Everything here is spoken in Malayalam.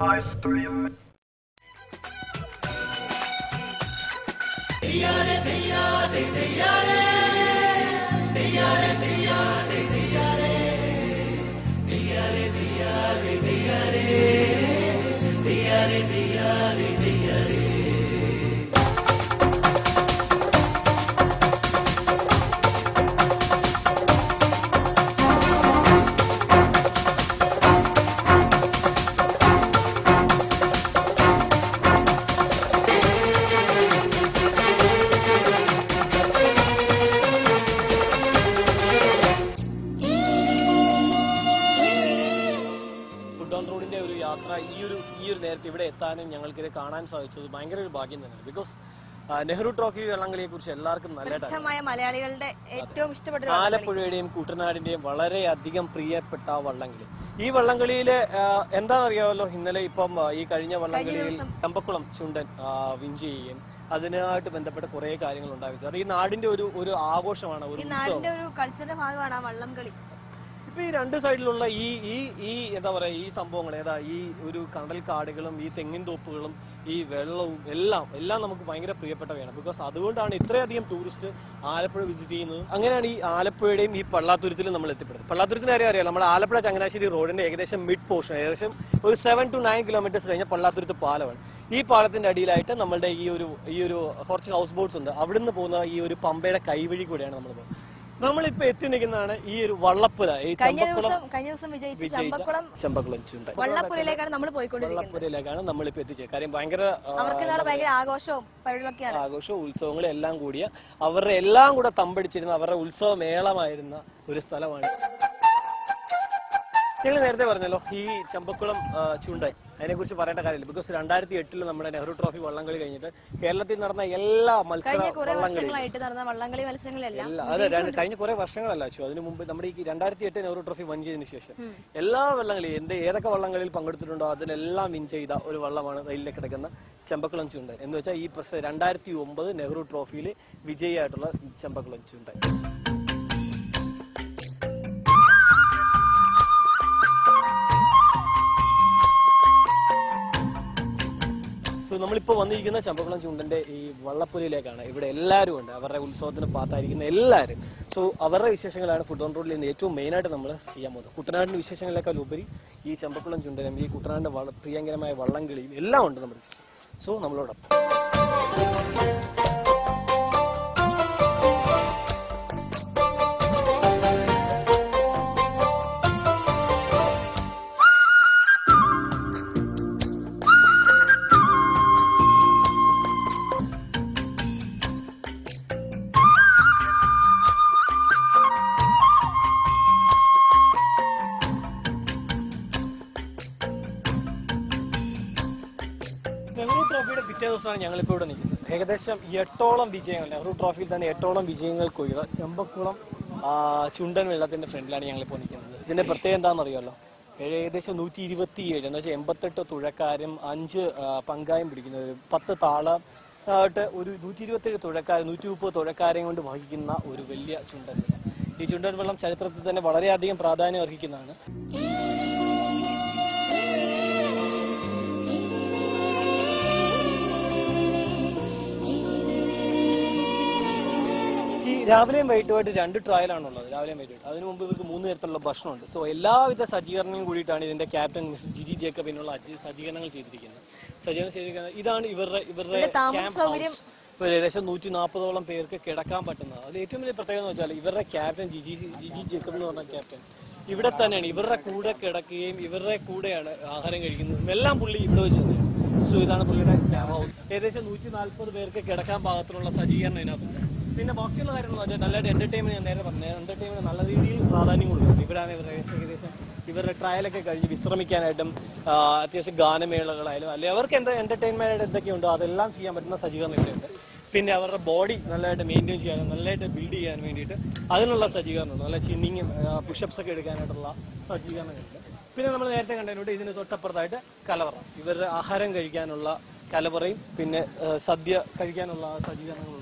Ice cream. Diyare diyare diyare Diyare diyare diyare Diyare diyare diyare Diyare diyare യാത്ര ഈ ഒരു ഈ ഒരു നേരത്തെ ഇവിടെ എത്താനും ഞങ്ങൾക്ക് ഇത് കാണാൻ സാധിച്ചത് ഭയങ്കര ഒരു ഭാഗ്യം തന്നെയാണ്. ബിക്കോസ് നെഹ്റു ട്രോഫി വള്ളംകളിയെ കുറിച്ച് എല്ലാവർക്കും നല്ല മലയാളികളുടെ ഏറ്റവും ഇഷ്ടപ്പെട്ട വള്ളംകളി. ആലപ്പുഴയുടെയും കുട്ടനാടിന്റെയും വളരെയധികം പ്രിയപ്പെട്ട വള്ളംകളി. ഈ വള്ളംകളിയിൽ എന്താണെന്നറിയാമല്ലോ ഇന്നലെ ഇപ്പം ഈ കഴിഞ്ഞ വള്ളംകളിയിൽ ചമ്പക്കുളം ചുണ്ടൻ വിൻ ചെയ്യുകയും അതിനായിട്ട് ബന്ധപ്പെട്ട കുറെ കാര്യങ്ങൾ ഉണ്ടാവിച്ചു അത് ഈ നാടിന്റെ ഒരു ഒരു ആഘോഷമാണ് ഒരു കൾച്ചറിന്റെ ഭാഗമാണ് ആ വള്ളം കളി ഇപ്പൊ ഈ രണ്ട് സൈഡിലുള്ള ഈ ഈ ഈ എന്താ പറയാ ഈ സംഭവങ്ങൾ ഏതാ ഈ ഒരു കടൽ കാടുകളും ഈ തെങ്ങിൻ തോപ്പുകളും ഈ വെള്ളവും എല്ലാം എല്ലാം നമുക്ക് ഭയങ്കര പ്രിയപ്പെട്ടവയാണ്. ബിക്കോസ് അതുകൊണ്ടാണ് ഇത്രയധികം ടൂറിസ്റ്റ് ആലപ്പുഴ വിസിറ്റ് ചെയ്യുന്നത്. അങ്ങനെയാണ് ഈ ആലപ്പുഴയുടെയും ഈ പള്ളാത്തുരുത്തിലും നമ്മൾ എത്തിപ്പെടുന്നത്. പള്ളാത്തുരുത്തിന് കാര്യം അറിയാം നമ്മുടെ ആലപ്പുഴ ചങ്ങനാശ്ശേരി റോഡിന്റെ ഏകദേശം മിഡ് പോർഷൻ ഏകദേശം ഒരു സെവൻ ടു നയൻ കിലോമീറ്റേഴ്സ് കഴിഞ്ഞ പള്ളാത്തുരുത്ത് പാലമാണ്. ഈ പാലത്തിന്റെ അടിയിലായിട്ട് നമ്മുടെ ഈ ഒരു ഈ ഒരു കുറച്ച് ഹൗസ് ബോട്ട്സ് ഉണ്ട്. അവിടുന്ന് പോകുന്ന ഈ ഒരു പമ്പയുടെ കൈവഴി കൂടെയാണ് നമ്മൾ പോകുന്നത്. നമ്മളിപ്പോ എത്തി നിൽക്കുന്നതാണ് ഈ ഒരു വള്ളപ്പുര. ഈ കഴിഞ്ഞ ദിവസം കഴിഞ്ഞ ദിവസം വിജയിച്ച ചമ്പക്കുളം ചമ്പക്കുളം ചുണ്ട വള്ളപ്പുരയിലേക്കാണ് നമ്മൾ പോയിക്കൊണ്ടിരിക്കുന്നത്. വള്ളപ്പുരയിലേക്കാണ് നമ്മളിപ്പോ എത്തിച്ചത് കാര്യം ഭയങ്കര ആ, അവർക്ക് നാളെ ഭയങ്കര ആഘോഷവും പരിപാടികളൊക്കെയാണ് ആഘോഷവും ഉത്സവങ്ങളും എല്ലാം കൂടിയ അവരുടെ എല്ലാം കൂടെ തമ്പടിച്ചിരുന്ന അവരുടെ ഉത്സവ മേളമായിരുന്ന ഒരു സ്ഥലമാണ്. ഞങ്ങൾ നേരത്തെ പറഞ്ഞല്ലോ ഈ ചമ്പക്കുളം ചുണ്ടൻ. അതിനെ കുറിച്ച് പറയേണ്ട കാര്യമില്ല. ബിക്കോസ് രണ്ടായിരത്തി എട്ടിൽ നമ്മുടെ നെഹ്റു ട്രോഫി വള്ളംകളി കഴിഞ്ഞിട്ട് കേരളത്തിൽ നടന്ന എല്ലാ മത്സര വള്ളംകളി അതെ കഴിഞ്ഞ കുറെ വർഷങ്ങളല്ല അച്ചു. അതിന് മുമ്പ് നമ്മുടെ ഈ രണ്ടായിരത്തി എട്ട് നെഹ്റു ട്രോഫി വൺ ചെയ്തതിനു ശേഷം. എല്ലാ വള്ളങ്ങളിലും എന്ത് ഏതൊക്കെ വള്ളങ്ങളിൽ പങ്കെടുത്തിട്ടുണ്ടോ അതിലെല്ലാം വിൻ ചെയ്ത ഒരു വള്ളമാണ് റെയിലിൽ കിടക്കുന്ന ചെമ്പക്കുളം ചുണ്ടൻ എന്ന് വെച്ചാൽ ഈ പ്രശ്നം രണ്ടായിരത്തി ഒമ്പത് നെഹ്റു ട്രോഫിയിൽ വിജയിയായിട്ടുള്ള ചെമ്പക്കുളം ചുണ്ടൻ നമ്മളിപ്പോൾ വന്നിരിക്കുന്ന ചമ്പക്കുളം ചുണ്ടന്റെ ഈ വള്ളപ്പുലിയിലേക്കാണ് ഇവിടെ എല്ലാവരും ഉണ്ട്. അവരുടെ ഉത്സവത്തിന് പാത്തായിരിക്കുന്ന എല്ലാവരും. സോ അവരുടെ വിശേഷങ്ങളാണ് ഫുഡ് ഓൺ റോഡിൽ നിന്ന് ഏറ്റവും മെയിനായിട്ട് നമ്മൾ ചെയ്യാൻ പോകുന്നത്. കുട്ടനാടിന്റെ വിശേഷങ്ങളെക്കാൾ ഉപരി ഈ ചമ്പക്കുളം ചുണ്ടനും ഈ കുട്ടനാടിന്റെ പ്രിയങ്കരമായ വള്ളംകളിയും എല്ലാം ഉണ്ട് നമ്മുടെ സോ നമ്മളോടൊപ്പം. പിറ്റേ ദിവസമാണ് ഞങ്ങളിപ്പോൾ ഇവിടെ നിൽക്കുന്നത്. ഏകദേശം എട്ടോളം വിജയങ്ങൾ നെഹ്റു ട്രോഫിയിൽ തന്നെ എട്ടോളം വിജയങ്ങൾ കൊയ്ത ചെമ്പക്കുളം ചുണ്ടൻ വെള്ളത്തിന്റെ ഫ്രണ്ടിലാണ് ഞങ്ങളിപ്പോൾ നിൽക്കുന്നത്. ഇതിന്റെ പ്രത്യേകത എന്താണെന്ന് അറിയാമല്ലോ ഏകദേശം നൂറ്റി ഇരുപത്തി ഏഴ് എന്ന് വെച്ചാൽ എൺപത്തെട്ട് തുഴക്കാരും അഞ്ച് പങ്കായം പിടിക്കുന്നവരും പത്ത് താള ആയിട്ട് ഒരു നൂറ്റി ഇരുപത്തി ഏഴ് തുഴക്കാർ നൂറ്റി മുപ്പത് തുഴക്കാരെയും കൊണ്ട് വഹിക്കുന്ന ഒരു വലിയ ചുണ്ടൻ വെള്ളം. ഈ ചുണ്ടൻ വെള്ളം ചരിത്രത്തിൽ തന്നെ വളരെയധികം പ്രാധാന്യം അർഹിക്കുന്നതാണ്. രാവിലെയും വൈകിട്ടുമായിട്ട് രണ്ട് ട്രയൽ ട്രയലാണുള്ളത് രാവിലെയും വൈകിട്ട് അതിനു മുമ്പ് ഇവർക്ക് മൂന്ന് തരത്തിലുള്ള ഭക്ഷണമുണ്ട്. സോ എല്ലാവിധ സജ്ജീകരണങ്ങളും കൂടിയിട്ടാണ് ഇതിന്റെ ക്യാപ്റ്റൻ മിസ് ജിജി ജേക്കബിനുള്ള സജ്ജീകരണങ്ങൾ ചെയ്തിരിക്കുന്നത്. സജ്ജീകരണം ചെയ്തിരിക്കുന്നത് ഇതാണ് ഇവരുടെ ഇവരുടെ താമസ ക്യാമ്പ് ഹൗസ് ഏകദേശം നൂറ്റി നാൽപ്പതോളം പേർക്ക് കിടക്കാൻ പറ്റുന്നത് അതിൽ ഏറ്റവും വലിയ പ്രത്യേകത എന്ന് വെച്ചാൽ ഇവരുടെ ക്യാപ്റ്റൻ ജിജി ജിജി ജേക്കബ് എന്ന് പറഞ്ഞ ക്യാപ്റ്റൻ ഇവിടെ തന്നെയാണ്. ഇവരുടെ കൂടെ കിടക്കുകയും ഇവരുടെ കൂടെയാണ് ആഹാരം കഴിക്കുന്നതും. എല്ലാം പുള്ളി ഇവിടെ വെച്ച് തന്നെയാണ്. സോ ഇതാണ് പുള്ളിയുടെ ക്യാമ്പ് ഹൗസ് ഏകദേശം നൂറ്റി നാൽപ്പത് പേർക്ക് കിടക്കാൻ പാകത്തിനുള്ള സജ്ജീകരണം ഇതിനകത്തുണ്ട് പിന്നെ ബാക്കിയുള്ള കാര്യങ്ങൾ വെച്ചാൽ നല്ലതായിട്ട് എന്റർടൈൻമെന്റ് ഞാൻ നേരെ പറഞ്ഞു എന്റർടൈൻമെന്റ് നല്ല രീതിയിൽ പ്രാധാന്യം കൊടുക്കുന്നുണ്ട് ഇവരാണ് ഇവരുടെ ഏകദേശം ഇവരുടെ ട്രയലൊക്കെ കഴിഞ്ഞ് വിശ്രമിക്കാനായിട്ടും അത്യാവശ്യം ഗാനമേളകളായാലും അല്ലെങ്കിൽ അവർക്ക് എന്താ എന്റർടൈൻമെന്റ് എന്തൊക്കെയുണ്ടോ അതെല്ലാം ചെയ്യാൻ പറ്റുന്ന സജ്ജീകരണങ്ങളുണ്ട് പിന്നെ അവരുടെ ബോഡി നല്ലതായിട്ട് മെയിന്റെയിൻ ചെയ്യാനും നല്ലതായിട്ട് ബിൽഡ് ചെയ്യാൻ വേണ്ടിയിട്ട് അതിനുള്ള സജ്ജീകരണമുണ്ട് നല്ല ചിന്നിങ്ങും പുഷപ്സ് ഒക്കെ എടുക്കാനായിട്ടുള്ള സജ്ജീകരണങ്ങളുണ്ട് പിന്നെ നമ്മൾ നേരത്തെ കണ്ടതിനോട് ഇതിന് തൊട്ടപ്പുറത്തായിട്ട് കലവറ. ഇവരുടെ ആഹാരം കഴിക്കാനുള്ള കലവറയും പിന്നെ സദ്യ കഴിക്കാനുള്ള സജ്ജീകരണങ്ങളുണ്ട്